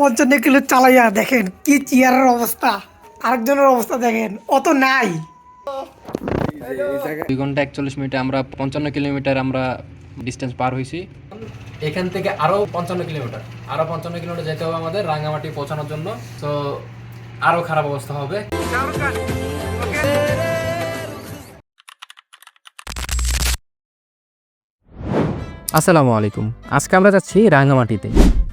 পঞ্চান্ন কিলো চালাইয়া দেখেন কি চেয়ারের অবস্থা আরেকজনের অবস্থা দেখেন অত নাই। দুই ঘণ্টা একচল্লিশ মিনিটে আমরা পঞ্চান্ন কিলোমিটার আমরা ডিস্টেন্স পার হয়েছি এখান থেকে আরও পঞ্চান্ন কিলোমিটার। আরও পঞ্চান্ন কিলোমিটার যেতে হবে আমাদের রাঙ্গামাটি পৌঁছানোর জন্য। তো আরও খারাপ অবস্থা হবে। আসসালামু আলাইকুম। আজকে আমরা যাচ্ছি রাঙ্গামাটিতে।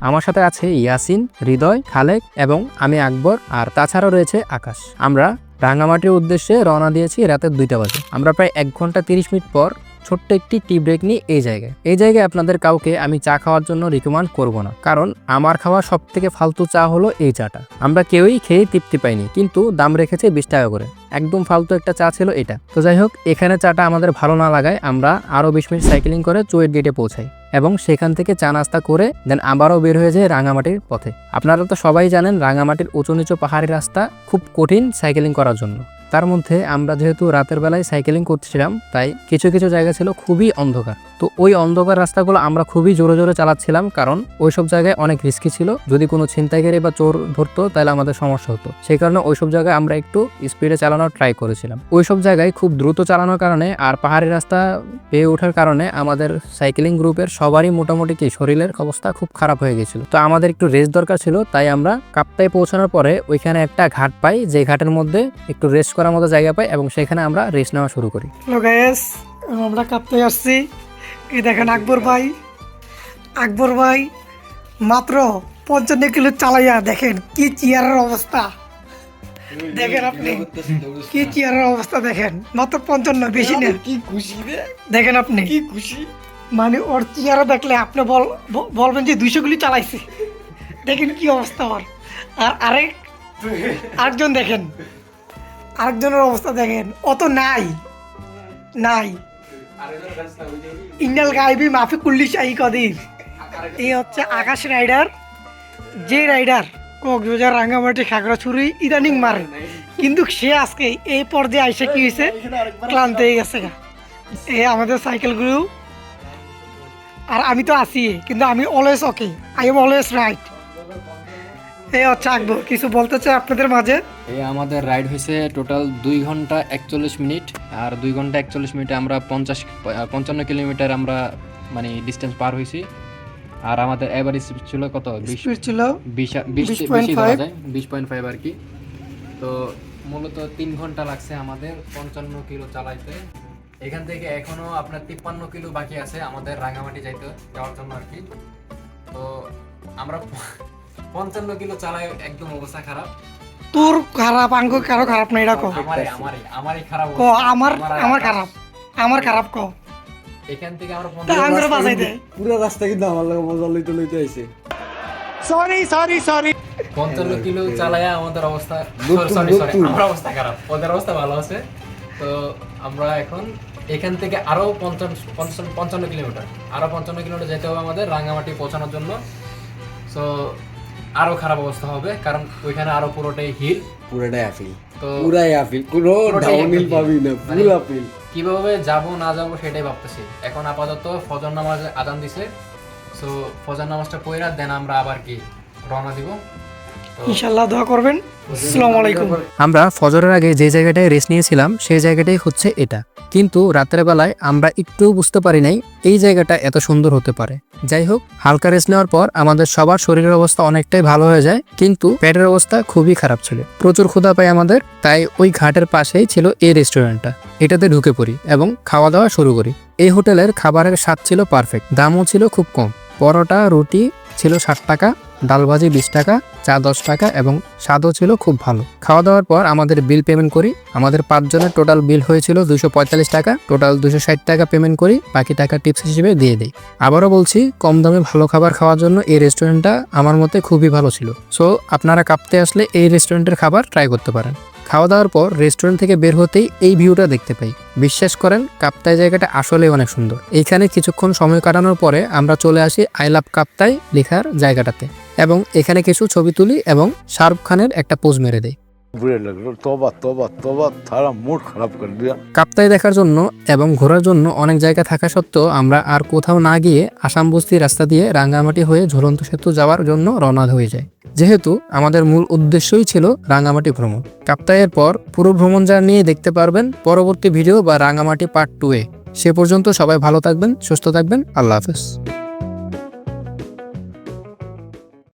আমার সাথে আছে ইয়াসিন, হৃদয়, খালেক এবং আমি আকবর, আর তাছাড়াও রয়েছে আকাশ। আমরা রাঙ্গামাটির উদ্দেশ্যে রওনা দিয়েছি রাতের দুইটা বাজে। আমরা প্রায় এক ঘণ্টা তিরিশ মিনিট পর ছোট্ট একটি টি ব্রেক নিই এই জায়গায়। এই জায়গায় আপনাদের কাউকে আমি চা খাওয়ার জন্য রিকমেন্ড করব না, কারণ আমার খাওয়া সব থেকে ফালতু চা হলো এই চাটা। আমরা কেউই খেয়ে তৃপ্তি পাইনি, কিন্তু দাম রেখেছে বিশ টাকা করে। একদম ফালতু একটা চা ছিল এটা। তো যাই হোক, এখানে চাটা আমাদের ভালো না লাগায় আমরা আরও বিশ মিনিট সাইকেলিং করে চুয়েট গেটে পৌঁছাই। এবং সেখান থেকে চা নাস্তা করে দেন আবারও বের হয়ে যায় রাঙামাটির পথে। আপনারা তো সবাই জানেন রাঙামাটির উঁচু নিচু পাহাড়ি রাস্তা খুব কঠিন সাইকেলিং করার জন্য। তার মধ্যে আমরা যেহেতু রাতের বেলায় সাইকেলিং করছিলাম, তাই কিছু কিছু জায়গা ছিল খুবই অন্ধকার। তো ওই অন্ধকার রাস্তাগুলো আমরা খুবই জোরে জোরে চালাচ্ছিলাম, কারণ ওইসব জায়গায় অনেক রিস্কি ছিল। যদি কোনো ছিনতাইকারী বা চোর ধরতো, তাহলে আমাদের সমস্যা হতো। সেই কারণে ওইসব জায়গায় আমরা একটু স্পিডে চালানোর ট্রাই করেছিলাম। ওইসব জায়গায় খুব দ্রুত চালানোর কারণে আর পাহাড়ি রাস্তা পেয়ে ওঠার কারণে আমাদের সাইকেলিং গ্রুপের সবারই মোটামুটি কি শরীরের অবস্থা খুব খারাপ হয়ে গেছিল। তো আমাদের একটু রেস্ট দরকার ছিল, তাই আমরা কাপ্তায় পৌঁছানোর পরে ওইখানে একটা ঘাট পাই, যে ঘাটের মধ্যে একটু রেস্ট করার মতো জায়গা পাই এবং সেখানে আমরা রেস্ট নেওয়া শুরু করি। হ্যালো আমরা কাঁপতে আসছি। এই দেখেন আকবর ভাই আকবর ভাই মাত্র পঞ্চান্ন কিলো চালাইয়া দেখেন কি চেয়ারের অবস্থা। দেখেন আপনি কি চেয়ারের অবস্থা দেখেন মাত্র পঞ্চান্ন বেশি নেন কি খুশি দেখেন আপনি। কি খুশি? মানে ওর চেয়ারে দেখলে আপনি বল বলবেন যে দুইশো গুলি চালাইছে। দেখেন কি অবস্থা ওর। আর আরেক আরেকজন দেখেন। আরেকজনের অবস্থা দেখেন, অত নাই নাই। ইন্ডাল গাইবি মাফি কুল্লি চাই কদিন এই হচ্ছে আকাশ রাইডার, যে রাইডার কক্সবাজার, রাঙ্গামাটি, খাগড়াছড়ি ইদানিং মারে। কিন্তু সে আজকে এই পর্যায়ে আইসে কি হয়েছে ক্লান্ত হয়ে গেছে। এ আমাদের সাইকেল গ্রুপ আর আমি তো আছি, কিন্তু আমি always okay I am always right এই হচ্ছে আকবর কিছু বলতে চাই আপনাদের মাঝে? এই আমাদের রাইড হয়েছে টোটাল দুই ঘণ্টা একচল্লিশ মিনিট আর দুই ঘণ্টা একচল্লিশ মিনিটে আমরা পঞ্চাশ পঞ্চান্ন কিলোমিটার আমরা মানে ডিস্টেন্স পার হয়েছি আর আমাদের এভারেজ ছিল কত? বিশ স্পিড ছিল বিশ বিশ 20.5 বেশি বিশ পয়েন্ট ফাইভ আর কি। তো মূলত তিন ঘণ্টা লাগছে আমাদের পঞ্চান্ন কিলো চালাইতে। এখান থেকে এখনও আপনার তিপ্পান্ন কিলো বাকি আছে আমাদের রাঙামাটি যাইতে যাওয়ার জন্য আর কি। তো আমরা পঞ্চান্ন কিলো চালাই একদম অবস্থা খারাপ। তোর খারাপ আঙ্গ কারও খারাপ নাই এটা কো। আমারই আমারই আমারই খারাপ ক আমার আমার খারাপ আমার খারাপ ক। এখান থেকে আমরা পঞ্চান্ন আঙ্গুরে বাজাই দে পুরো রাস্তা কিন্তু আমার লাগে মজা লইতে লইতে আইছে। সরি সরি সরি পঞ্চান্ন কিলো চালায়া আমাদের অবস্থা সরি সরি। আমার অবস্থা খারাপ ওদের অবস্থা ভালো আছে। তো আমরা এখন এখান থেকে আরও পঞ্চান্ন পঞ্চান্ন- পঞ্চান্ন কিলোমিটার। আরও পঞ্চান্ন কিলোমিটার যেতে হবে আমাদের রাঙ্গামাটি পৌঁছানোর জন্য। সো আরও খারাপ অবস্থা হবে কারণ ওইখানে আরও পুরোটাই হিল পুরাটাই আফিল তো পুরাই আফিল কোনো ডাউনহিল পাবি না মানে- ফুল আফিল কীভাবে যাব না যাব সেটাই ভাবতেছি। এখন আপাতত ফজর নামাজ আদান দিছে। সো ফজর নামাজটা পড়া দেন আমরা আবার কি রওনা দিব। ইনশাল্লাহ দোয়া করবেন। আসসালামু আলাইকুম। আমরা ফজরের আগে যে জায়গাটায় রেস্ট নিয়েছিলাম সেই জায়গাটাই হচ্ছে এটা। কিন্তু রাতের বেলায় আমরা একটু বুঝতে পারি নাই এই জায়গাটা এত সুন্দর হতে পারে। যাই হোক, হালকা রেস্ট নেওয়ার পর আমাদের সবার শরীরের অবস্থা অনেকটাই ভালো হয়ে যায়, কিন্তু পেটের অবস্থা খুবই খারাপ ছিল। প্রচুর ক্ষুধা পাই আমাদের, তাই ওই ঘাটের পাশেই ছিল এই রেস্টুরেন্টটা এটাতে ঢুকে পড়ি এবং খাওয়া দাওয়া শুরু করি। এই হোটেলের খাবারের স্বাদ ছিল পারফেক্ট দামও ছিল খুব কম। পরোটা, রুটি ছিল ষাট টাকা ডাল ভাজি বিশ টাকা, চা দশ টাকা এবং স্বাদও ছিল খুব ভালো। খাওয়া দাওয়ার পর আমাদের বিল পেমেন্ট করি। আমাদের পাঁচজনের টোটাল বিল হয়েছিল দুশো পঁয়তাল্লিশ টাকা, টোটাল দুশো ষাট টাকা পেমেন্ট করি, বাকি টাকা টিপস হিসেবে দিয়ে দিই। আবারও বলছি, কম দামে ভালো খাবার খাওয়ার জন্য এই রেস্টুরেন্টটা আমার মতে খুবই ভালো ছিল। সো আপনারা কাঁপতে আসলে এই রেস্টুরেন্টের খাবার ট্রাই করতে পারেন। খাওয়া দাওয়ার পর রেস্টুরেন্ট থেকে বের হতেই এই ভিউটা দেখতে পাই। বিশ্বাস করেন, কাপ্তাই জায়গাটা আসলেই অনেক সুন্দর। এইখানে কিছুক্ষণ সময় কাটানোর পরে আমরা চলে আসি আই লাভ কাপ্তাই লেখার জায়গাটাতে। এবং এখানে কিছু ছবি তুলি এবং শাহরুখ খানের একটা পোজ মেরে দেয়। কাপ্তাই দেখার জন্য এবং ঘোরার জন্য অনেক জায়গা থাকা সত্ত্বেও আমরা আর কোথাও না গিয়ে আসাম বস্তি রাস্তা দিয়ে রাঙ্গামাটি হয়ে ঝুলন্ত সেতু যাওয়ার জন্য রওনা হয়ে যায় যেহেতু আমাদের মূল উদ্দেশ্যই ছিল রাঙামাটি ভ্রমণ। কাপ্তাইয়ের পর পুরো ভ্রমণ নিয়ে দেখতে পারবেন পরবর্তী ভিডিও বা রাঙামাটি পার্ট টু এ। সে পর্যন্ত সবাই ভালো থাকবেন সুস্থ থাকবেন আল্লাহ হাফেজ।